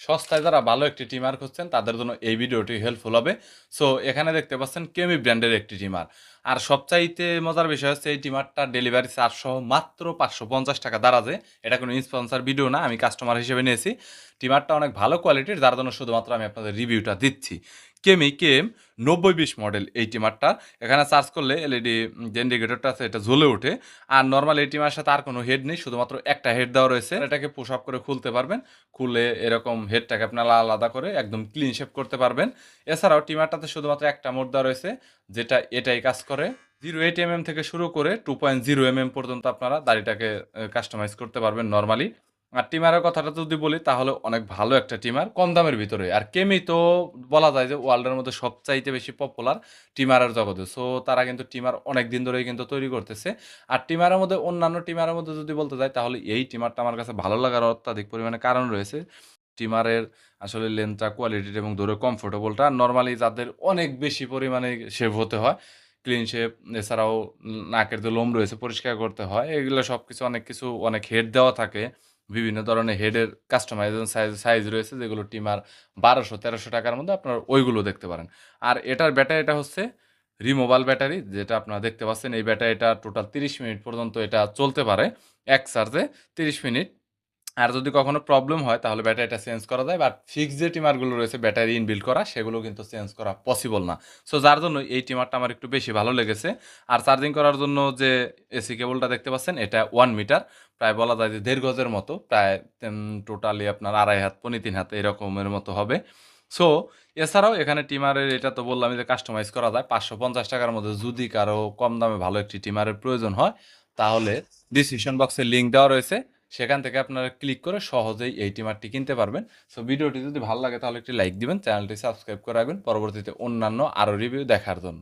সস্তায় যারা ভালো একটি টিমার খুঁজছেন, তাদের জন্য এই ভিডিওটি হেল্পফুল হবে। সো এখানে দেখতে পাচ্ছেন কেমি ব্র্যান্ডের একটি টিমার। আর সবচাইতে মজার বিষয় হচ্ছে এই টিমারটা ডেলিভারি সহ মাত্র পাঁচশো পঞ্চাশ টাকা দাঁড়াছে এটা কোনো স্পন্সার ভিডিও না, আমি কাস্টমার হিসেবে নিয়েছি। টিমারটা অনেক ভালো কোয়ালিটির যার জন্য শুধুমাত্র আমি আপনাদের রিভিউটা দিচ্ছি। কেমি কেম নব্বই বিশ মডেল এই টিমারটা এখানে চার্জ করলে এলইডি যে ইন্ডিকেটরটা আছে, এটা জ্বলে ওঠে। আর নর্মাল এই টিমার সাথে আর কোনো হেড নেই, শুধুমাত্র একটা হেড দেওয়া রয়েছে। এটাকে পুশ আপ করে খুলতে পারবেন। খুলে এরকম হেডটাকে আপনারা আলাদা করে একদম ক্লিন শেপ করতে পারবেন। এছাড়াও টিমারটাতে শুধুমাত্র একটা মোড দেওয়া রয়েছে। যেটা এটাই কাজ করে। জিরো এইট এম থেকে শুরু করে টু পয়েন্ট জিরো এম পর্যন্ত আপনারা দাড়িটাকে কাস্টমাইজ করতে পারবেন নর্মালি আর টিমারের কথাটা যদি বলি, তাহলে অনেক ভালো একটা টিমার কম দামের ভিতরে। আর কেমি তো বলা যায় যে ওয়ার্ল্ডের মধ্যে সবচাইতে বেশি পপুলার টিমারের জগতে। সো তারা কিন্তু টিমার অনেক দিন ধরেই কিন্তু তৈরি করতেছে। আর টিমারের মধ্যে, অন্যান্য টিমারের মধ্যে যদি বলতে যাই, তাহলে এই টিমারটা আমার কাছে ভালো লাগার অত্যাধিক পরিমাণে কারণ রয়েছে। টিমারের আসলে লেন্থটা কোয়ালিটি এবং ধরে কমফোর্টেবলটা নর্মালি যাদের অনেক বেশি পরিমাণে শেভ হতে হয় ক্লিন শেপ এছাড়াও নাকের যে লোম রয়েছে পরিষ্কার করতে হয়, এগুলো সব কিছু অনেক কিছু, অনেক হেড দেওয়া থাকে। বিভিন্ন ধরনের হেডের কাস্টমাইজেশন সাইজ সাইজ রয়েছে যেগুলো টিমার বারোশো, তেরোশো টাকার মধ্যে আপনার ওইগুলো দেখতে পারেন। আর এটার ব্যাটারিটা হচ্ছে রিমোবাইল ব্যাটারি যেটা আপনারা দেখতে পাচ্ছেন, এই ব্যাটারিটা টোটাল তিরিশ মিনিট পর্যন্ত এটা চলতে পারে। এক চার্জে তিরিশ মিনিট আর যদি কখনো প্রবলেম হয়, তাহলে ব্যাটারিটা চেঞ্জ করা যায়। বাট ফিক্স যে টিমারগুলো রয়েছে ব্যাটারি ইনবিল্ড করা, সেগুলো কিন্তু চেঞ্জ করা পসিবল না। সো যার জন্য এই টিমারটা আমার একটু বেশি ভালো লেগেছে। আর চার্জিং করার জন্য যে এসি কেবলটা দেখতে পাচ্ছেন, এটা ওয়ান মিটার প্রায় বলা যায় যে দেড় গজের মতো, প্রায় টোটালি আপনার আড়াই হাত, পনি তিন হাত এরকমের মতো হবে। সো এছাড়াও এখানে টিমারের, এটা তো বললাম যে কাস্টমাইজ করা যায়, পাঁচশো পঞ্চাশ টাকার মধ্যে যদি কারও কম দামে ভালো একটি টিমারের প্রয়োজন হয়, তাহলে ডিসক্রিপশন বক্সের লিঙ্ক দেওয়া রয়েছে। সেখান থেকে আপনারা ক্লিক করে সহজেই এই টিমারটি কিনতে পারবেন। সো ভিডিওটি যদি ভালো লাগে তাহলে একটি লাইক দিবেন চ্যানেলটি সাবস্ক্রাইব করে রাখবেন। পরবর্তীতে অন্যান্য আরও রিভিউ দেখার জন্য।